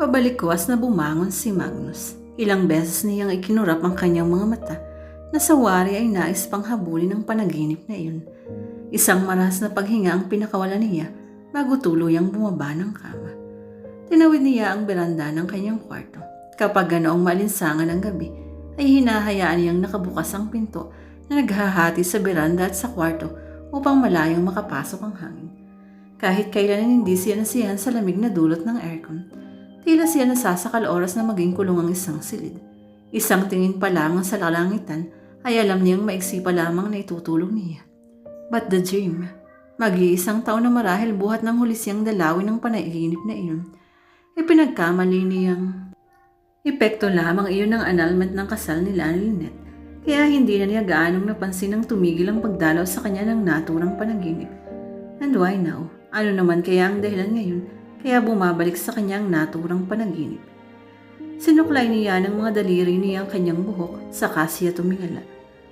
Pabalikwas na bumangon si Magnus. Ilang beses niyang ikinurap ang kanyang mga mata na sa wari ay nais pang habulin ang panaginip na iyon. Isang maras na paghinga ang pinakawala niya bago tuluyang bumaba ng kama. Tinawid niya ang beranda ng kanyang kwarto. Kapag ganoong malinsangan ng gabi, ay hinahayaan niyang nakabukas ang pinto na naghahati sa beranda at sa kwarto upang malayang makapasok ang hangin. Kahit kailan hindi siya nasiyahan sa lamig na dulot ng aircon, tila siya nasasakal oras na maging kulong ang isang silid. Isang tingin pa lamang sa kalangitan ay alam niyang maiksi pa lamang na itutulong niya. But the dream, mag-iisang taon na marahil buhat ng huli siyang dalawin ng panaginip na iyon, ay pinagkamali niyang epekto lamang iyon ng annulment ng kasal nila ni Lynette, kaya hindi na niya gaanong napansin ang tumigil ang pagdalaw sa kanya ng naturang panaginip. And why now? Ano naman kaya ang dahilan ngayon kaya bumabalik sa kanya ang naturang panaginip? Sinuklay niya ng mga daliri niya ang kanyang buhok, saka siya tumingala.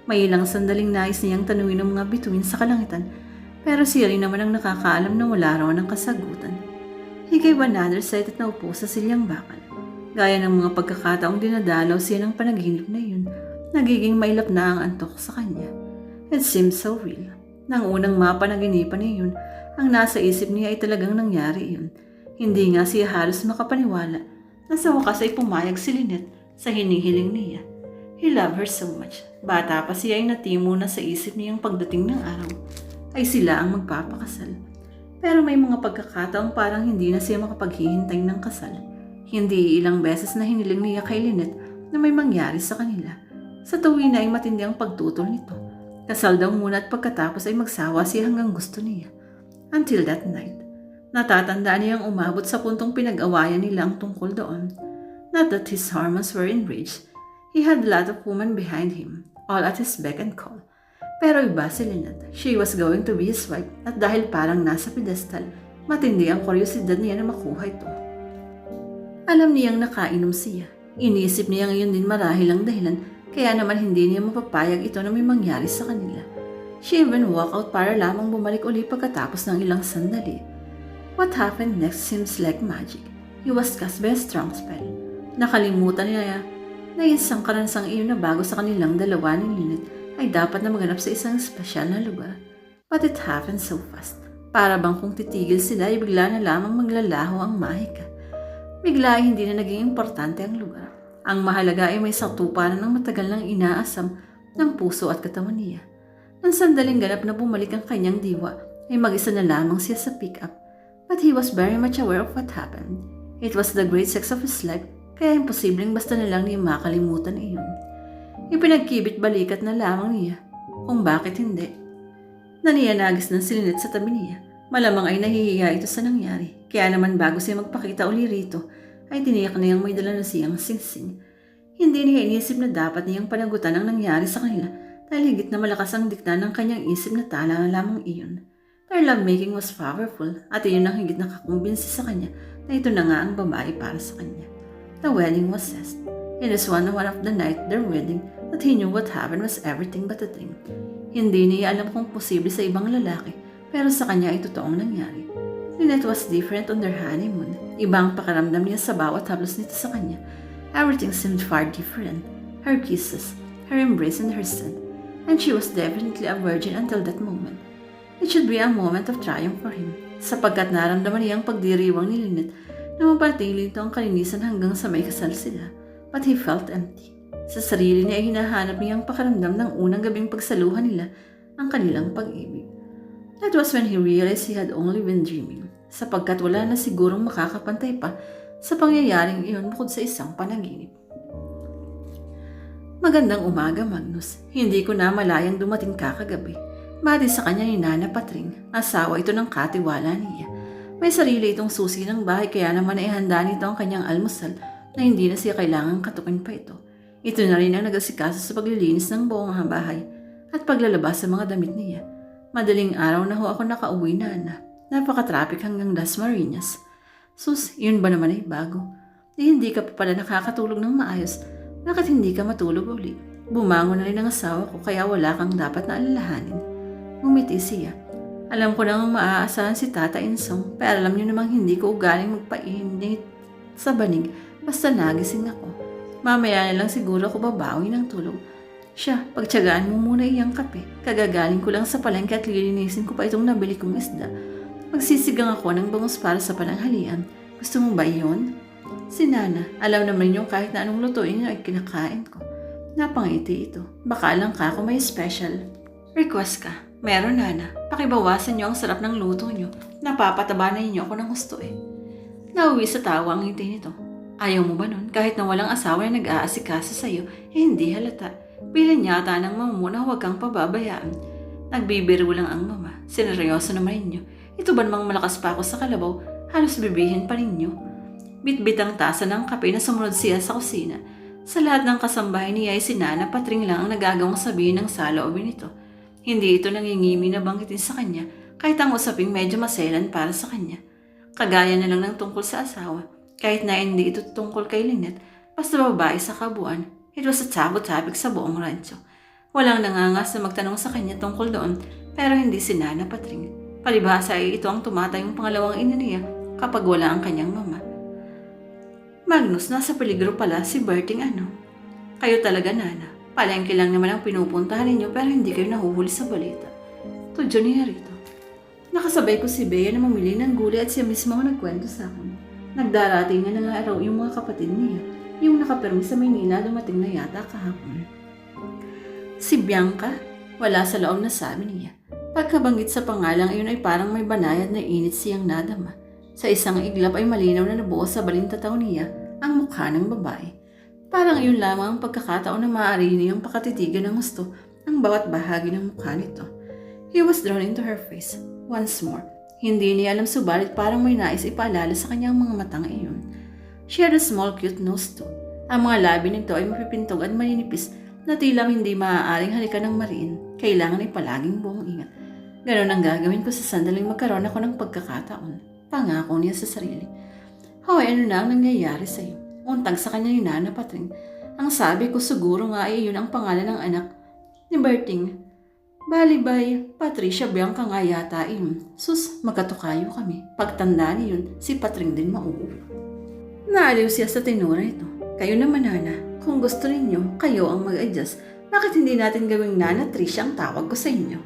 May ilang sandaling nais niyang tanungin ang mga bituin sa kalangitan, pero siya rin naman ang nakakaalam na wala raw ng kasagutan. He gave another at naupo sa silyang bakal. Gaya ng mga pagkakataong dinadalaw siya ng panaginip na yun, nagiging mailap na ang antok sa kanya. It seemed so real. Nang unang mapanaginipan niya yun, ang nasa isip niya ay talagang nangyari yun. Hindi nga siya halos makapaniwala na sa wakas ay pumayag si Lynette sa hinihiling niya. He loved her so much. Bata pa siya ay natimo na sa isip niyang pagdating ng araw ay sila ang magpapakasal. Pero may mga pagkakataong parang hindi na siya makapaghihintay ng kasal. Hindi ilang beses na hiniling niya kay Lynette na may mangyari sa kanila. Sa tuwi na ay matindi ang pagtutol nito. Kasal daw muna at pagkatapos ay magsawa siya hanggang gusto niya. Until that night. Natatandaan niyang umabot sa puntong pinag-awayan nila ang tungkol doon. Not that his hormones were enraged. He had a lot of women behind him, all at his beck and call. Pero iba si Lynette. She was going to be his wife at dahil parang nasa pedestal, matindi ang kuryosidad niya na makuha ito. Alam niyang nakainom siya. Iniisip niya ngayon din marahil ang dahilan kaya naman hindi niya mapapayag ito na may mangyari sa kanila. She even walk out para lamang bumalik uli pagkatapos ng ilang sandali. What happened next seems like magic. He was cast by a strong spell. Nakalimutan niya na isang karansang iyon na bago sa kanilang dalawa ni Lynette ay dapat na maganap sa isang espesyal na lugar. But it happened so fast. Para bang kung titigil sila ay bigla na lamang maglalaho ang mahika. Bigla ay hindi na naging importante ang lugar. Ang mahalaga ay may satuparan ng matagal nang inaasam ng puso at katawan niya. Nang sandaling ganap na bumalik ang kanyang diwa, ay mag-isa na lamang siya sa pick-up. But he was very much aware of what happened. It was the great sex of his life, kaya imposibleng basta na lang niya makalimutan iyon. Ipinagkibit balikat na lamang niya kung bakit hindi. Naniyanagis ng silinet sa tabi niya. Malamang ay nahihiya ito sa nangyari. Kaya naman bago siya magpakita uli rito, ay tiniyak niyang may dala na siyang singsing. Hindi niya inisip na dapat niyang panagutan ang nangyari sa kanila dahil higit na malakas ang dikta ng kanyang isip na tala na lamang iyon. Their lovemaking was powerful at iyon ang higit nakakumbinsi sa kanya na ito na nga ang babae para sa kanya. The wedding was set. It is one, one of the night their wedding that he knew what happened was everything but a dream. Hindi niya alam kung posible sa ibang lalaki pero sa kanya ay totoong nangyari. Lynette was different on their honeymoon. Ibang pakaramdam niya sa bawat haplos nito sa kanya. Everything seemed far different. Her kisses, her embrace and her scent. And she was definitely a virgin until that moment. It should be a moment of triumph for him. Sapagkat naramdaman niya ang pagdiriwang ni Lynette na mapanatili ito ang kalinisan hanggang sa may kasal sila. But he felt empty. Sa sarili niya ay hinahanap niya ang pakaramdam ng unang gabing pagsaluhan nila ang kanilang pag-ibig. That was when he realized he had only been dreaming, sapagkat wala na sigurong makakapantay pa sa pangyayaring iyon bukod sa isang panaginip. Magandang umaga, Magnus. Hindi ko na malayang dumating kakagabi. Bati sa kanya ni Nana Patring, asawa ito ng katiwala niya. May sarili itong susi ng bahay kaya naman ay handa nito ang kanyang almusal na hindi na siya kailangang katukin pa ito. Ito na rin ang nagasikaso sa paglilinis ng buong bahay at paglalabas sa mga damit niya. Madaling araw na ho ako nakauwi na na. Napaka-traffic hanggang Las Marinas. Sus, yun ba naman ay bago? Di hindi ka pa pala nakakatulog ng maayos. Bakit hindi ka matulog uli? Bumangon na rin ang asawa ko kaya wala kang dapat na alalahanin. Ngumiti siya. Alam ko nang maaasahan si Tata Insong pero alam niyo namang hindi ko ugaling magpainit sa banig basta nagising ako. Mamaya na lang siguro ako babawi ng tulog. Siya, pagtsagaan mo muna iyang kape. Kagagaling ko lang sa palengke at lilinisin ko pa itong nabili kong isda. Magsisigang ako ng bangus para sa pananghalian. Gusto mo ba iyon? Si Nana, alam naman yung kahit na anong lutuin niya ay kinakain ko. Napangiti ito. Baka lang ka ako may special. Request ka. Meron, Nana. Pakibawasan niyo ang sarap ng luto niyo. Napapataba na ninyo ako ng gusto eh. Nauwi sa tawa ang ngiti nito. Ayaw mo ba nun? Kahit na walang asawa na nag-aasikaso sa'yo, eh hindi halata. Bilan yata ng mama mo na huwag kang pababayaan. Nagbibiro lang ang mama. Sineryoso naman ninyo. Ito ba namang malakas pa ako sa kalabaw? Halos bibihin pa ninyo. Bitbit ang tasa ng kape na sumunod siya sa kusina. Sa lahat ng kasambahay niya ay si Nana Patring lang ang nagagawang sabihin ng saloobin nito. Hindi ito nangingimi na banggitin sa kanya kahit ang usaping medyo maselan para sa kanya. Kagaya na lang ng tungkol sa asawa. Kahit na hindi ito tungkol kay Lynette, basta babae sa kabuuan, it was a taboo topic sa buong rancho. Walang nangangas na magtanong sa kanya tungkol doon, pero hindi si Nana Patring. Palibhasa ay ito ang tumatayong pangalawang ina niya kapag wala ang kanyang mama. Magnus, nasa peligro pala si Berting ano. Kayo talaga, Nana. Palengke lang naman ang pinupuntahan ninyo pero hindi kayo nahuhuli sa balita. Tudyo niya rito. Nakasabay ko si Bea na mamili ng gulay at siya mismo ang nagkwento sa akin. Nagdarating na nga raw yung mga kapatid niya. Yung nakapirmi sa Maynila dumating na yata kahapon. Si Bianca, wala sa loob na sabi niya. Pagkabanggit sa pangalang iyon ay parang may banayad na init siyang nadama. Sa isang iglap ay malinaw na nabuo sa balintataw niya ang mukha ng babae. Parang iyon lamang ang pagkakataon na maaari niyang pakatitigan ng gusto ang bawat bahagi ng mukha nito. He was drawn into her face once more. Hindi niya alam subalit parang may nais ipaalala sa kanyang mga matang iyon. She had a small cute nose too. Ang mga labi nito ay mapipintog at maninipis na tilang hindi maaaring halikan ng mariin. Kailangan ay palaging buong ingat. Ganon ang gagawin ko sa sandaling magkaroon ako ng pagkakataon. Pangako niya sa sarili. Hoy, ano na ang nangyayari sa'yo? Untag sa kanya ni Nana Patring. Ang sabi ko siguro nga ay yun ang pangalan ng anak ni Berting. Balibay, Patricia Bianca nga yata yun. Sus, magkatukayo kami. Pagtanda ni yun, si Patring din mauupo. Naaliw siya sa tinura ito. Kayo naman, Nana. Kung gusto ninyo, kayo ang mag-adjust. Bakit hindi natin gawing Nana Tricia ang tawag ko sa inyo?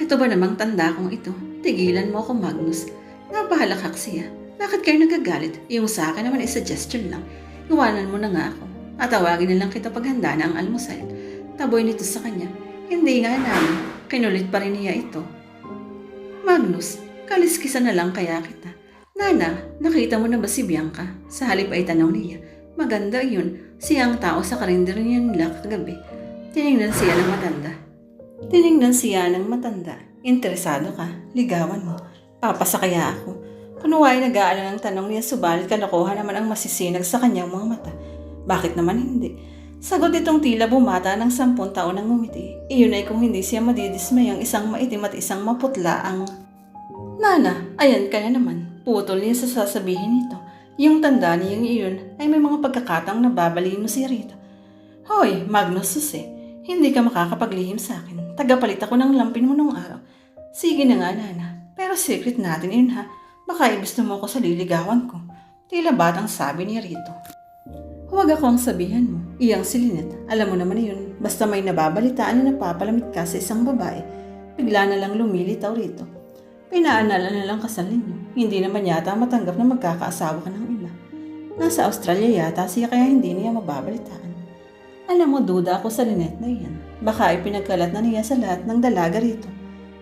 Ito ba namang tanda kong ito? Tigilan mo ako, Magnus. Napahalakak siya. Bakit kayo nagagalit? Yung sa akin naman ay suggestion lang. Iwanan mo na nga ako. At na lang kita pag handa na ang almusal. Taboy nito sa kanya. Hindi nga namin. Kinulit pa rin niya ito. Magnus, kaliskisan na lang kaya kita. Nana, nakita mo na ba si Bianca? Sa halip ay tanong niya. Maganda yun. Siya ang tao sa karinderya niya nila kagabi. Tinignan siya ng matanda. Tinignan siya ng matanda. Interesado ka? Ligawan mo. Papasa kaya ako. Kunuway nag-aalala ng tanong niya subalit kalokohan naman ang masisinag sa kanyang mga mata. Bakit naman hindi? Sagot itong tila bumata ng sampung taon ng ngumiti. Iyon ay kung hindi siya madidismay ang isang maitim at isang maputla ang... Nana, ayan ka na naman. Putol niya sa sasabihin nito. Yung tanda niyang iyon ay may mga pagkakataong nababaliin mo si Rita. Hoy, Magnus Susi, hindi ka makakapaglihim sa akin. Tagapalit ako ng lampin mo nung araw. Sige na nga, Nana. Pero secret natin yun ha. Baka ibis mo ako sa liligawan ko. Tila batang sabi ni Rito. Huwag ako ang sabihan mo. Iyang si Lynette. Alam mo naman yun. Basta may nababalitaan na napapalamit ka sa isang babae, bigla na lang lumilitaw rito. Pinaanala na lang kasal ninyo. Hindi naman yata matanggap na magkakaasawa ka ng iba. Nasa Australia yata siya kaya hindi niya mababalitaan. Alam mo, duda ako sa Lynette na iyan. Baka ay pinagkalat na niya sa lahat ng dalaga rito.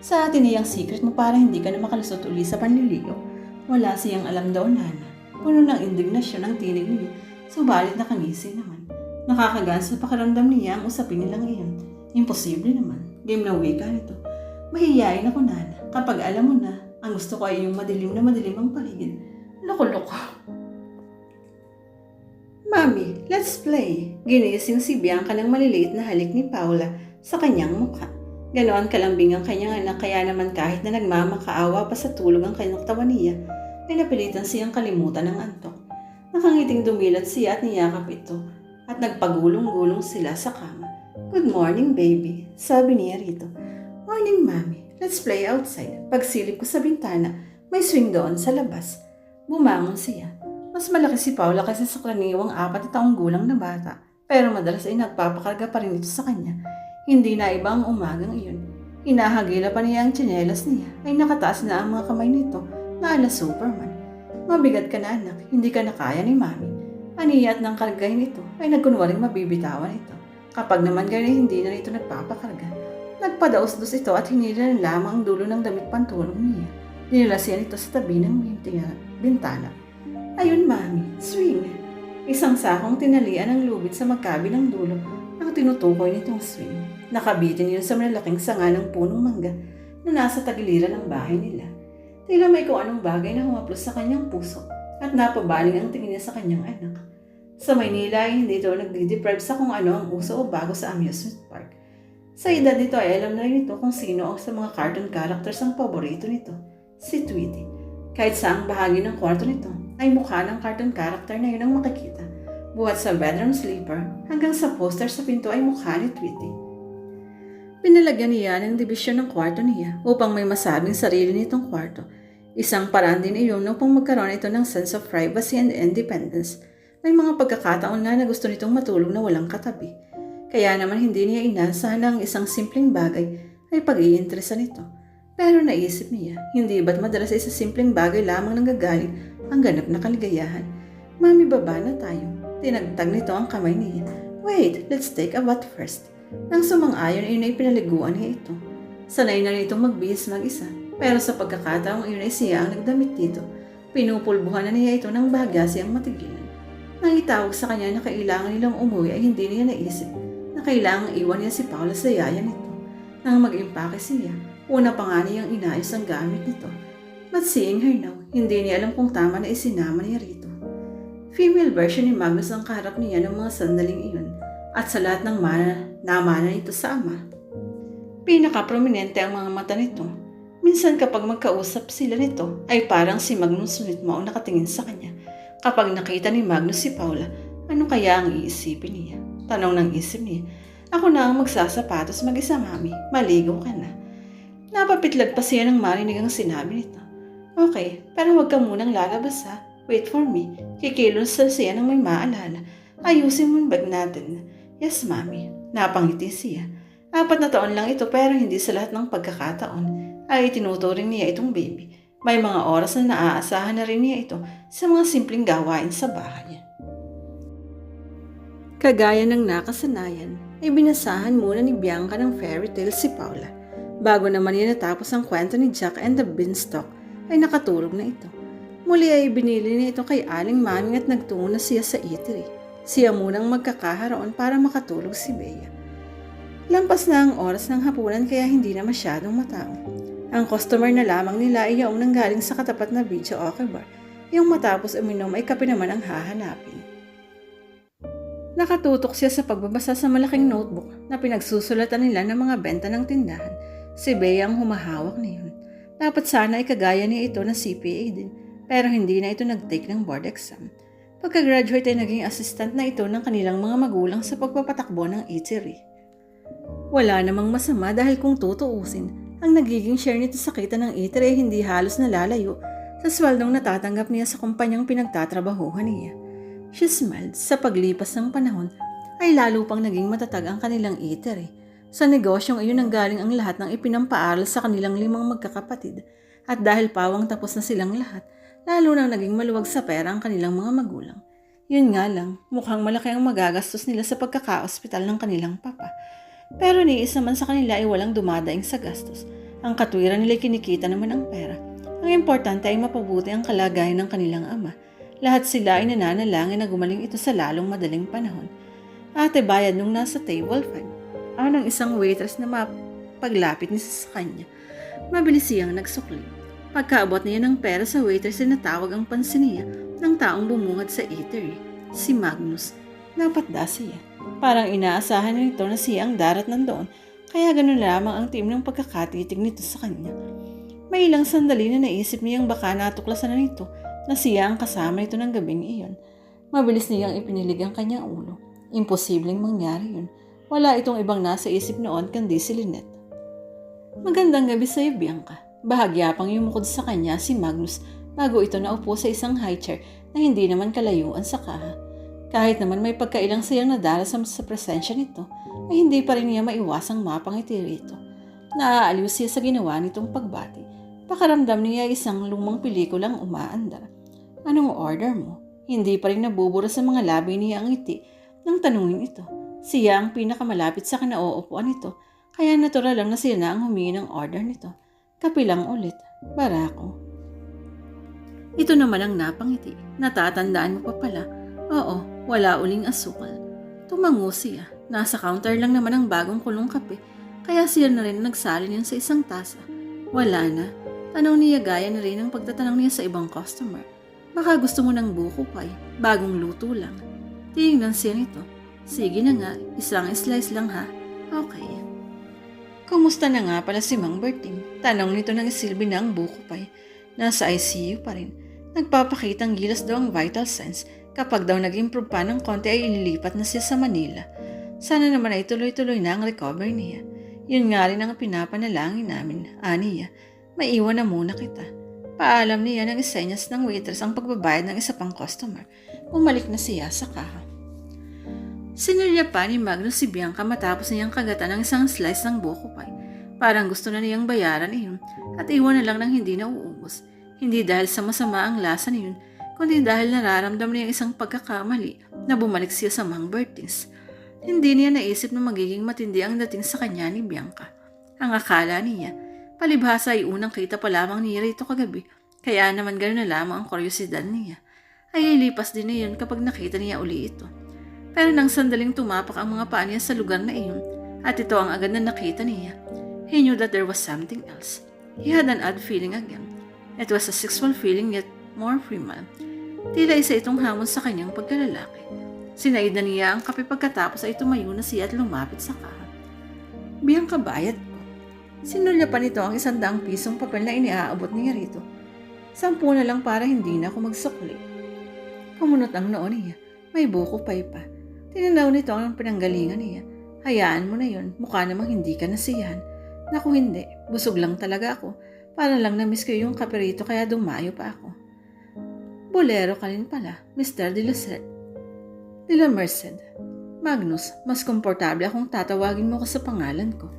Sa atin niyang secret mo para hindi ka na makalusot uli sa panliligaw. Wala siyang alam daw, Nana. Puno ng indignasyon ang tinig niya. Subalit nakangisi naman. Nakakagaan sa pakiramdam niya ang usapin nilang iyon. Imposible naman. Game na wika nito. Mahihiyain ako, Nana. Kapag alam mo na, ang gusto ko ay yung madilim na madilim ang paligid. Loko-loko. Mami, let's play. Ginising si Bianca ng maliliit na halik ni Paula sa kanyang mukha. Ganoon kalambing ang kanyang anak kaya naman kahit na nagmamakaawa pa sa tulog ang kanyang tawa niya, ay napilitan siyang kalimutan ng antok. Nakangiting dumilat siya at niyakap ito at nagpagulong-gulong sila sa kama. Good morning, baby, sabi niya rito. Morning, mami. Let's play outside. Pagsilip ko sa bintana, may swing doon sa labas. Bumangon siya. Mas malaki si Paula kasi sa karaniwang apat na taong gulang na bata. Pero madalas ay nagpapakarga pa rin ito sa kanya. Hindi na iba ang umagang iyon. Hinahagila pa niya ang tsinelas niya ay nakataas na ang mga kamay nito na ala Superman. Mabigat ka na anak, hindi ka na kaya ni Mami. Aniya at nang kargahin ito ay nagkunwaring mabibitawan ito. Kapag naman ganyan hindi na ito nagpapakarga, nagpadaos-dos ito at hinila lamang ang dulo ng damit pantulong niya. Nilalasiyan ito sa tabi ng bintana. Ayun, Mami, swing. Isang sakong tinalian ang lubid sa magkabilang dulo ang tinutukoy nitong swing. Nakabitin yun sa malalaking sanga ng punong mangga na nasa tagiliran ng bahay nila. Tila may kung anong bagay na humaplos sa kanyang puso at napabaling ang tingin niya sa kanyang anak. Sa Maynila ay hindi ito nagdi-deprive sa kung ano ang uso o bago sa amusement park. Sa edad nito ay alam na rin ito kung sino ang sa mga cartoon characters ang paborito nito, si Tweety. Kahit saang bahagi ng kwarto nito ay mukha ng cartoon character na yun ang makikita. Buhat sa bedroom sleeper hanggang sa poster sa pinto ay mukha ni Tweety. Pinalagyan niya ng dibisyon ng kwarto niya upang may masabing sarili nitong kwarto. Isang paraan din iyon upang magkaroon ito ng sense of privacy and independence. May mga pagkakataon nga na gusto nitong matulog na walang katabi. Kaya naman hindi niya inasahan na ang isang simpleng bagay ay pag-iinteresan nito. Pero naisip niya, hindi ba't madalas ay sa simpleng bagay lamang nanggagaling ang ganap na kaligayahan? Mami, baba na tayo. Tinagtag nito ang kamay niya. Wait, let's take a bath first. Nang sumang-ayon ay ay pinaliguan niya ito. Sanay na nitong magbihis mag-isa. Pero sa pagkakataong iyon ay siya ang nagdamit dito. Pinupulbuhan na niya ito ng bahagya siyang matigilan. Nang itawag sa kanya na kailangan nilang umuwi ay hindi niya naisip na kailangang iwan niya si Paula sa yaya nito. Nang mag-impake siya, una pa nga niyang inayos ang gamit nito. But seeing her now, hindi niya alam kung tama na isinama niya rito. Female version ni Magnus ang kaharap niya ng mga sandaling iyon at sa lahat ng mana, namana nito sa ama. Pinaka-prominente ang mga mata nito. Minsan kapag magkausap sila nito, ay parang si Magnus sunit mo ang nakatingin sa kanya. Kapag nakita ni Magnus si Paula, ano kaya ang iisipin niya? Tanong ng isip niya. Ako na ang magsasapatos mag-isa, mami. Maligo ka na. Napapitlag pa siya ng marinig ang sinabi nito. Okay, pero huwag ka munang lalabas ha. Wait for me. Kikilos sa siya ng may maalala. Ayusin mo yung bag natin. Yes, mami. Napangiti siya. Apat na taon lang ito pero hindi sa lahat ng pagkakataon ay tinuturing niya itong baby. May mga oras na naaasahan na rin niya ito sa mga simpleng gawain sa bahay. Kagaya ng nakasanayan, ay binasahan muna ni Bianca ng fairy tale si Paula. Bago naman niya natapos ang kwento ni Jack and the Beanstalk, ay nakatulog na ito. Muli ay binili niya ito kay Aling Maming at nagtungo na siya sa eatery. Siya munang magkakaharoon para makatulog si Bea. Lampas na ang oras ng hapunan kaya hindi na masyadong matao. Ang customer na lamang nila ay yung nanggaling sa katapat na video okay bar. Yung matapos uminom ay kape naman ang hahanapin. Nakatutok siya sa pagbabasa sa malaking notebook na pinagsusulatan nila ng mga benta ng tindahan. Si Bea ang humahawak niyon. Dapat sana ay kagaya niya ito na CPA din, pero hindi na ito nag-take ng board exam. Pagka-graduate ay naging assistant na ito ng kanilang mga magulang sa pagpapatakbo ng eatery. Wala namang masama dahil kung tutuusin, ang nagiging share nito sa kita ng eatery ay hindi halos nalalayo sa swaldong natatanggap niya sa kumpanyang pinagtatrabahuhan niya. She smiled. Sa paglipas ng panahon, ay lalo pang naging matatag ang kanilang eatery. Sa negosyong iyon ang galing ang lahat ng ipinampaaral sa kanilang limang magkakapatid. At dahil pawang tapos na silang lahat, lalo nang naging maluwag sa pera ang kanilang mga magulang. Yun nga lang, mukhang malaki ang magagastos nila sa pagkaka-ospital ng kanilang papa. Pero ni isa man sa kanila ay walang dumadaing sa gastos. Ang katwiran nila kinikita naman ang pera. Ang importante ay mapabuti ang kalagayan ng kanilang ama. Lahat sila ay nananalangin na gumaling ito sa lalong madaling panahon. Ate bayad nung nasa table fan. Ang ng isang waitress na mapaglapit niya sa kanya. Mabilis siyang nagsukli. Pagkaabot niya ng pera sa waitress ay natawag ang pansin niya ng taong bumungad sa eatery, si Magnus. Napatda siya. Parang inaasahan nito na siya ang darat nandoon, kaya ganun lamang ang team ng pagkakatitig nito sa kanya. May ilang sandali na naisip niyang baka natuklasan na nito na siya ang kasama nito ng gabing iyon. Mabilis niyang ipinilig ang kanyang ulo. Imposibleng mangyari yun. Wala itong ibang nasa isip noon kundi si Lynette. Magandang gabi sa iyo, Bianca. Bahagya pang yumukod sa kanya si Magnus bago ito naupo sa isang high chair na hindi naman kalayuan sa kaha. Kahit naman may pagkailang siyang nadarasam sa presensya nito, ay hindi pa rin niya maiwasang mapangiti rito. Naaaliw siya sa ginawa nitong pagbati. Pakaramdam niya isang lumang pelikulang umaandar. Anong order mo? Hindi pa rin nabubura sa mga labi niya ang ngiti nang tanungin ito. Siya ang pinakamalapit sa kinauupuan nito, kaya natural lang na siya na ang humingi ng order nito. Kapilang ulit, barako. Ito naman ang napangiti. Natatandaan mo pa pala. Oo, wala uling asukal. Tumango siya. Nasa counter lang naman ang bagong kulong kape, kaya siya na rin nagsalin yun sa isang tasa. Wala na. Tanong niya gaya na rin ang pagtatanong niya sa ibang customer. Baka gusto mo ng buko pie, bagong luto lang. Tingnan siya nito. Sige na nga, isang slice lang ha. Okay. Kumusta na nga pala si Mang Berting? Tanong nito ng silbi buko pie. Nasa ICU pa rin. Nagpapakitang gilas daw ang vital signs kapag daw nag-improve pa ng konti ay ililipat na siya sa Manila. Sana naman ay tuloy-tuloy na ang recovery niya. Yun nga rin ang pinapanalangin namin, aniya. Maiwan na muna kita. Paalam niya ng isenyas ng waitress ang pagbabayad ng isa pang customer. Umalik na siya sa kaha. Sinilya pa ni Magnus si Bianca matapos niyang kagatan ng isang slice ng buko pie. Parang gusto na niyang bayaran iyon at iwan na lang ng hindi na uubos. Hindi dahil sa masama ang lasa niyon, kundi dahil nararamdam niya isang pagkakamali na bumalik siya sa Mang Bertings. Hindi niya naisip na magiging matindi ang dating sa kanya ni Bianca. Ang akala niya, palibhasa ay unang kita pa lamang niya rito kagabi, kaya naman gano'n na lamang ang kuryosidad niya. Ay ilipas din niya yun kapag nakita niya uli ito. Pero nang sandaling tumapak ang mga paa niya sa lugar na iyon, at ito ang agad na nakita niya, he knew that there was something else. He had an odd feeling again. It was a sexual feeling yet more primal. Tila isa itong hamon sa kanyang pagkalalaki. Sinaid na niya ang kape pagkatapos ay tumayo na siya at lumapit sa kaha. Biyang kabayad ko. Sinulya pa nito ang isang daang pisong papel na iniaabot niya rito. Sampu na lang para hindi na ako magsukli. Kumunot ang noo niya. May buko pa. Tinanaw nito ang pinanggalingan niya. Hayaan mo na yon, mukha namang hindi ka nasiyahan. Naku hindi, busog lang talaga ako. Para lang na-miss ko yung kaperito kaya dumayo pa ako. Bolero ka rin pala, Mr. De Lucet. De La Merced. Magnus, mas komportable akong tatawagin mo ko sa pangalan ko.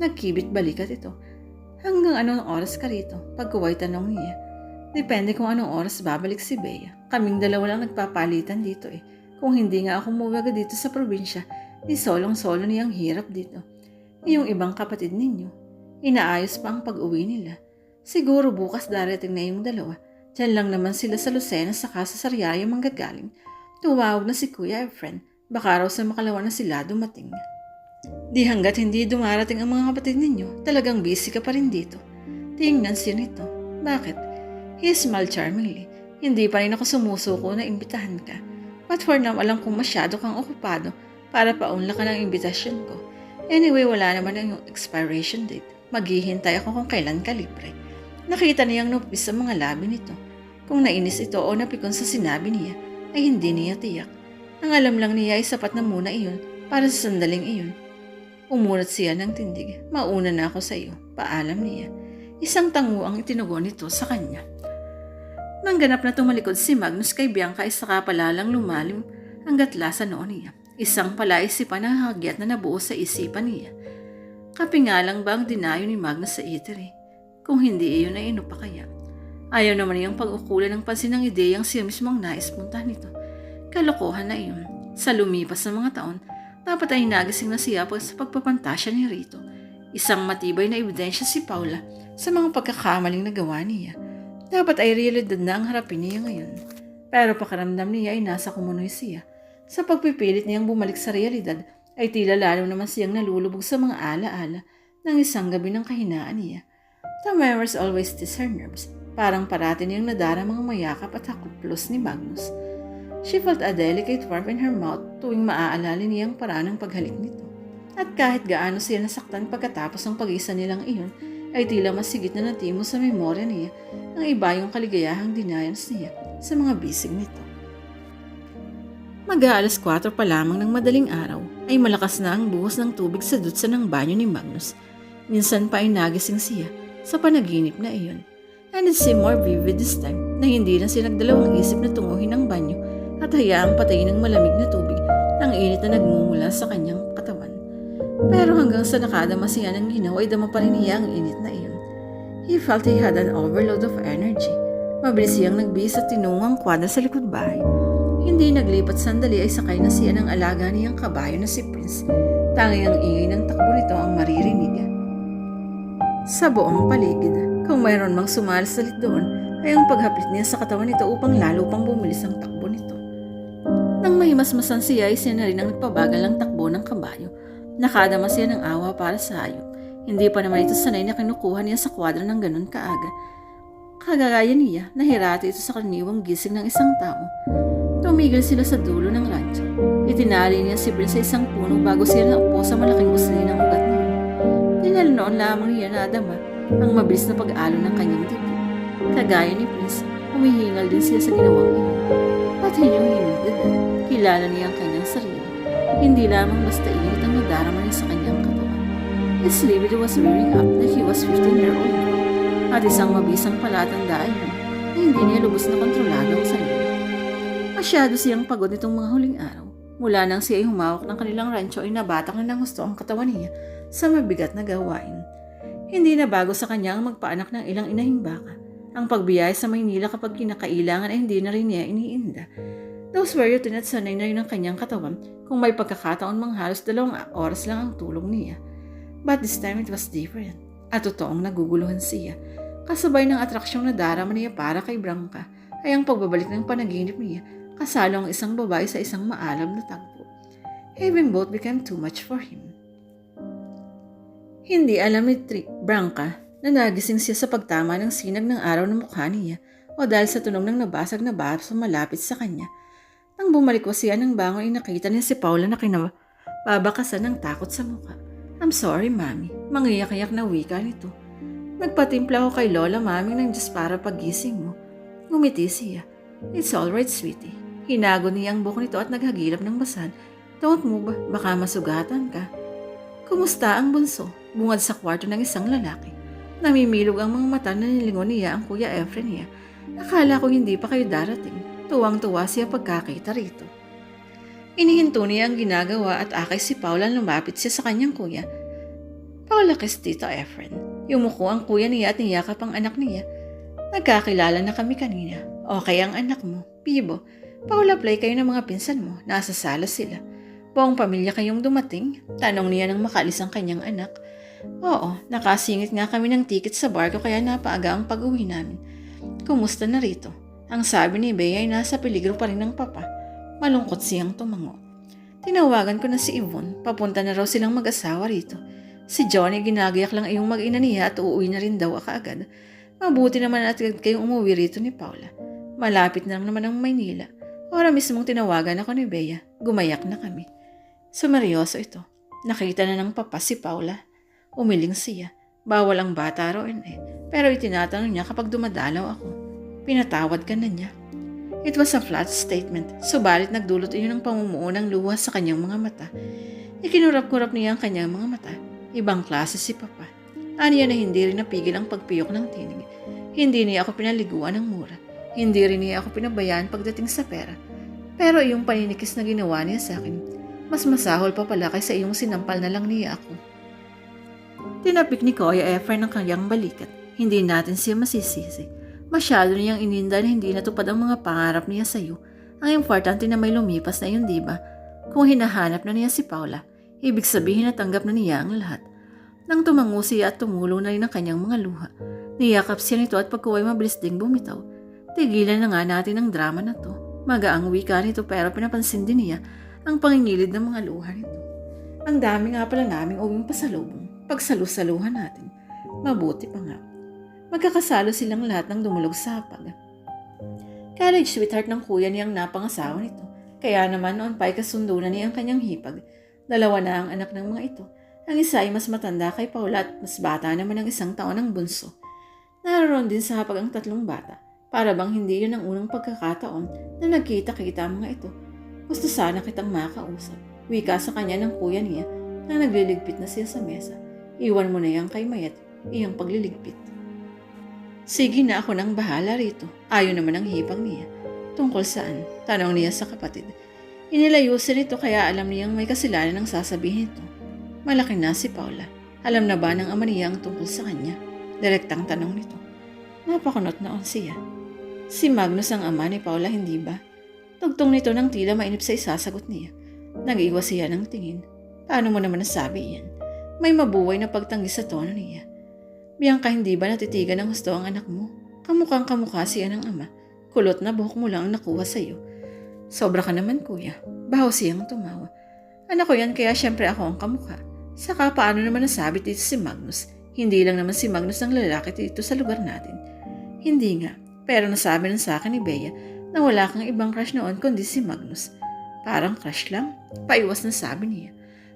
Nagkibit balikat ito. Hanggang anong oras ka rito? Pagkuway tanong niya. Depende kung anong oras babalik si Bea. Kaming dalawa lang nagpapalitan dito eh. Kung hindi nga ako muwaga dito sa probinsya, di solong-solo niyang hirap dito. Yung ibang kapatid ninyo, inaayos pa ang pag-uwi nila. Siguro bukas darating na yung dalawa. Diyan lang naman sila sa Lucena sa sa Sariaya manggagaling. Tumawag na si Kuya Efren. Baka raw sa makalawa na sila dumating. Di hanggat hindi dumarating ang mga kapatid ninyo, talagang busy ka pa rin dito. Tingnan siya nito. Bakit? He smiled charmingly. Hindi pa rin ako sumusuko na imbitahan ka. But for now, alam kong masyado kang okupado para paunla ka ng imbitasyon ko. Anyway, wala naman ang yung expiration date. Maghihintay ako kung kailan ka libre. Nakita niyang nupis sa mga labi nito. Kung nainis ito o napikon sa sinabi niya, ay hindi niya tiyak. Ang alam lang niya ay sapat na muna iyon para sa sandaling iyon. Umunat siya ng tindig. Mauna na ako sa iyo. Paalam niya. Isang tango ang itinugon nito sa kanya. Nang ganap na tumalikod si Magnus kay Bianca ay saka pala lang lumalim ang gatla sa noon niya. Isang palaisipan ang hagyat na nabuo sa isipan niya. Kapingalang ba ang dinayo ni Magnus sa eatery? Kung hindi iyon ay ino pa kaya? Ayaw naman niyang pag-ukulan ng pansin ng ideyang siya mismo ang nais punta nito. Kalokohan na iyon. Sa lumipas na mga taon, dapat ay nagising na siya sa pagpapantasya ni Rito. Isang matibay na ebidensya si Paula sa mga pagkakamaling nagawa niya. Dapat ay realidad na ang harapin niya ngayon. Pero pakaramdam niya ay nasa kumunoy siya. Sa pagpipilit niyang bumalik sa realidad, ay tila lalo naman siyang nalulubog sa mga alaala ng isang gabi ng kahinaan niya. The memories always tease her nerves. Parang parati niyang nadaramang mayakap at hakuplos ni Magnus. She felt a delicate warmth in her mouth tuwing maaalala niyang paraan ng paghalik nito. At kahit gaano siya nasaktan pagkatapos ng pag-isa nilang iyon, ay tila masigit na natimo sa memorya niya ang iba yung kaligayahang dinayans niya sa mga bisig nito. Mag-aalas 4 pa lamang ng madaling araw ay malakas na ang buhos ng tubig sa dutsa ng banyo ni Magnus. Minsan pa ay nagising siya sa panaginip na iyon. And it seemed more vivid this time na hindi na siya nagdalawang isip na tunguhin ang banyo at hayaang patayin ng malamig na tubig ang init na nagmumula sa kanyang. Pero hanggang sa nakadama siya ng ginaw ay dama pa rin niya ang init na iyon. He felt he had an overload of energy. Mabilis siyang nagbihis at tinungang kwadra sa likod bahay. Hindi naglipat sandali ay sakay na siya ng alaga niyang kabayo na si Prince. Tanging ang ingay ng takbo nito ang maririnig. Sa buong paligid, kung mayroon mang sumasalit doon, ay ang paghapit niya sa katawan nito upang lalo pang bumilis ang takbo nito. Nang mahimasmasan siya ay siya na rin ang nagpabagal ng takbo ng kabayo. Nakadama siya ng awa para sa hayop. Hindi pa naman ito sanay na kinukuha niya sa kwadra ng ganun kaaga. Kagagaya niya, nahirati ito sa karaniwang gising ng isang tao. Tumigil sila sa dulo ng rancho. Itinali niya si Bill sa isang puno bago siya naupo sa malaking usli ng ugat niya. Dinalanoon lamang niya na adama ang mabilis na pag-alo ng kanyang dibdib. Kagaya ni Prince, humihingal din siya sa ginawang iyon. He needed that. Kilala niya ang kanyang sarili. Hindi lamang basta init ang nadarama niya sa kanyang katawan. His libido was rearing up na he was 15 year old. At isang mabisang palatandaan yun na hindi niya lubos na kontrolado ang sarili. Masyado siyang pagod nitong mga huling araw. Mula nang siya ay humawak ng kanilang rancho ay nabatak na ng gusto ang katawan niya sa mabigat na gawain. Hindi na bago sa kanya ang magpaanak ng ilang inahing baka. Ang pagbiyay sa Maynila kapag kinakailangan ay hindi na rin niya iniinda. Those were routine at sanay na rin ang kanyang katawan kung may pagkakataon mang halos dalawang oras lang ang tulong niya. But this time it was different. At totoong naguguluhan siya. Kasabay ng atraksyong na darama niya para kay Branca ay ang pagbabalik ng panaginip niya kasalo ang isang babae sa isang maalab na tagpo. Having both became too much for him. Hindi alam ni Tri Branca na nagising siya sa pagtama ng sinag ng araw ng mukha niya o dahil sa tunog ng nabasag na baso malapit sa kanya. Nang bumalik ko siya ng bangon ay nakita niya si Paula na kinababakasan ng takot sa mukha. I'm sorry, Mami. Mangiyak-iyak na wika nito. Nagpatimpla ko kay Lola, Mami, ng Diyos para pagising mo. Ngumiti siya. It's alright, sweetie. Hinago niya ang buhok nito at naghagilap ng basan. Don't move, baka masugatan ka. Kumusta ang bunso? Bungad sa kwarto ng isang lalaki. Namimilog ang mga mata na nilingon niya ang kuya Efren niya. Akala ko hindi pa kayo darating. Tuwang-tuwa siya pagkakita rito. Inihinto niya ang ginagawa at akay si Paula lumapit siya sa kanyang kuya. Paula kiss Tito Efren. Yumuko ang kuya niya at niyakap ang anak niya. Nagkakilala na kami kanina. Okay ang anak mo, Pibo. Paula play kayo ng mga pinsan mo. Nasa sala sila. Buong pamilya kayong dumating? Tanong niya nang makalis ang kanyang anak. Oo, nakasingit nga kami ng ticket sa barko kaya napaaga ang pag-uwi namin. Kumusta na rito? Ang sabi ni Bea ay nasa peligro pa rin ng papa. Malungkot siyang tumango. Tinawagan ko na si Yvonne. Papunta na raw silang mag-asawa rito. Si Johnny ginagayak lang iyong mag-ina niya at uuwi na rin daw kaagad. Mabuti naman at kayong umuwi rito ni Paula. Malapit na lang naman ang Maynila. Ora mismong tinawagan ako ni Bea. Gumayak na kami. Sumeryoso ito. Nakita na ng papa si Paula. Umiling siya. Bawal ang bata roon eh. Pero itinatanong niya kapag dumadalaw ako. Pinatawad ka na niya. It was a flat statement, subalit nagdulot iyon ng pamumuo ng luha sa kanyang mga mata. Ikinurap-kurap niya ang kanyang mga mata. Ibang klase si Papa. Aniya na hindi rin napigil ang pagpiyok ng tinig. Hindi niya ako pinaliguan ng mura. Hindi rin niya ako pinabayaan pagdating sa pera. Pero iyong paninikis na ginawa niya sa akin, mas masahol pa pala kaysa iyong sinampal na lang niya ako. Tinapik ni Kuya Efren ng kanyang balikat. Hindi natin siya masisisi. Masyado niyang ininda na hindi natupad ang mga pangarap niya sa iyo. Ang importante na may lumipas na yun, di ba? Kung hinahanap na niya si Paula, ibig sabihin na tanggap na niya ang lahat. Nang tumango siya at tumulong na rin ang kanyang mga luha, niyakap siya nito at pagkuway mabilis ding bumitaw. Tigilan na nga natin ang drama na to. Magaang wika nito pero pinapansin din niya ang pangingilid ng mga luha nito. Ang dami nga pala naming uwing pasalubong. Pagsalusaluhan natin. Mabuti pa nga. Magkakasalo silang lahat ng dumulog sa hapag. College sweetheart ng kuya niyang napangasawa nito. Kaya naman noon pa ay kasundo na niya ang kanyang hipag. Dalawa na ang anak ng mga ito. Ang isa ay mas matanda kay Paula at mas bata naman ang isang taon ng bunso. Naroon din sa hapag ang tatlong bata. Para bang hindi yun ang unang pagkakataon na nagkita-kita ang mga ito. Gusto sana kitang makausap. Wika sa kanya ng kuya niya na nagliligpit na siya sa mesa. Iwan mo na yan kay Mayat, iyang pagliligpit. Sige na ako nang bahala rito. Ayaw naman ang hipag niya. Tungkol saan? Tanong niya sa kapatid. Inilayusin ito kaya alam niyang may kasilanan ang sasabihin ito. Malaki na si Paula. Alam na ba ng ama niya ang tungkol sa kanya? Direktang tanong nito. Napakunot noon siya. Si Magnus ang ama ni Paula, hindi ba? Tugtong nito ng tila mainip sa isasagot niya. Nag-iwas siya ng tingin. Paano mo naman nasabi yan? May mabuhay na pagtanggi sa tono niya. Bianca, hindi ba natitigan ng gusto ang anak mo? Kamukhang kamukha siya ng ama. Kulot na buhok mo lang ang nakuha sa'yo. Sobra ka naman, kuya. Bahaw siyang tumawa. Anak ko yan, kaya syempre ako ang kamukha. Saka paano naman nasabi dito si Magnus? Hindi lang naman si Magnus ang lalaki dito sa lugar natin. Hindi nga, pero nasabi nun sa akin ni Bea na wala kang ibang crush noon kundi si Magnus. Parang crush lang? Paiwas na sabi niya.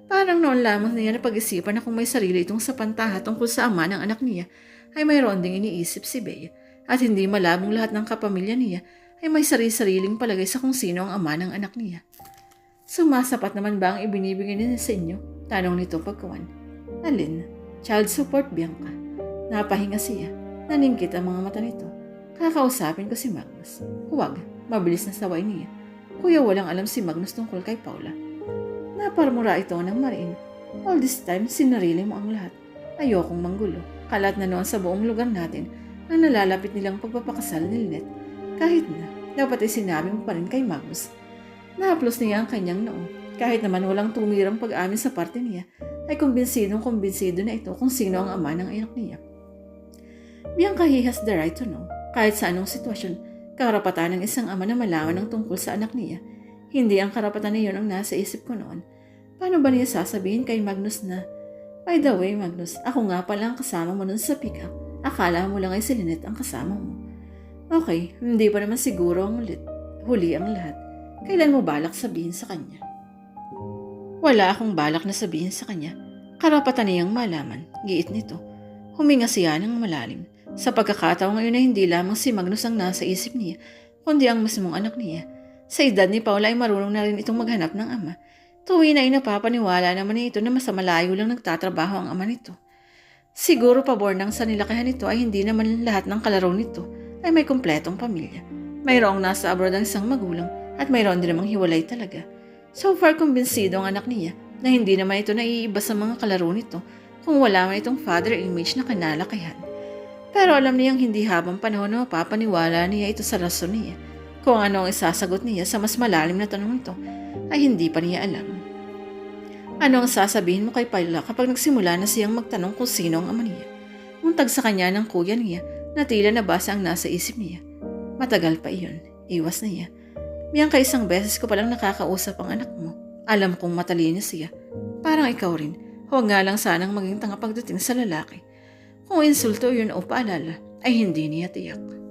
Parang noon lamang niya na pag-isipan na kung may sarili itong sapantaha tungkol sa ama ng anak niya, ay mayroon ding iniisip si Bea. At hindi malabong lahat ng kapamilya niya ay may sarili-sariling palagay sa kung sino ang ama ng anak niya. Sumasapat naman ba ang ibinibigay niya sa inyo? Tanong nito pagkawan. Alin? Child support, Bianca. Napahinga siya. Naningkit ang mga mata nito. Kakausapin ko si Magnus. Huwag, mabilis na saway niya. Kuya walang alam si Magnus tungkol kay Paula. Naparmura ito ng mariin. All this time, sinarili mo ang lahat. Ayokong manggulo. Kalat na noon sa buong lugar natin ang nalalapit nilang pagpapakasal ni Lynette. Kahit na, dapat ay sinabi mo pa rin kay Magnus. Nahaplos niya ang kanyang noo. Kahit naman walang tumirang pag-amin sa parte niya, ay kumbinsidong kumbinsido na ito kung sino ang ama ng anak niya. Bianca he has the right to know. Kahit sa anong sitwasyon, karapatan ng isang ama na malaman ang tungkol sa anak niya. Hindi ang karapatan na yun ang nasa isip ko noon. Paano ba niya sasabihin kay Magnus na, By the way, Magnus, ako nga pala ang kasama mo nun sa pick-up. Akala mo lang ay si Lynette ang kasama mo. Okay, hindi pa naman siguro ang ulit. Huli ang lahat. Kailan mo balak sabihin sa kanya? Wala akong balak na sabihin sa kanya. Karapatan niyang malaman. Giit nito. Huminga siya ng malalim. Sa pagkakataong ngayon ay hindi lamang si Magnus ang nasa isip niya, kundi ang mismong anak niya. Sa edad ni Paula ay marunong na rin itong maghanap ng ama. Tuwi na ay napapaniwala naman ito na mas malayo lang nagtatrabaho ang ama nito. Siguro pabor ng sa nilakihan nito ay hindi naman lahat ng kalaro nito ay may kumpletong pamilya. Mayroong nasa abroad ang isang magulang at mayroon din namang hiwalay talaga. So far kumbinsido ang anak niya na hindi naman ito naiiba sa mga kalaro nito kung wala man itong father image na kinalakihan. Pero alam niyang hindi habang panahon na mapapaniwala niya ito sa rason niya. Kung ano ang isasagot niya sa mas malalim na tanong ito ay hindi pa niya alam. Ano ang sasabihin mo kay Paula kapag nagsimula na siyang magtanong kung sino ang ama niya? Muntag sa kanya ng kuya niya na tila nabasa ang nasa isip niya. Matagal pa iyon. Iwas na niya. Bianca isang beses ko palang nakakausap ang anak mo. Alam kong matalino siya. Parang ikaw rin. Huwag nga lang sanang maging tanga pagdating sa lalaki. Kung insulto yun o paalala, ay hindi niya tiyak.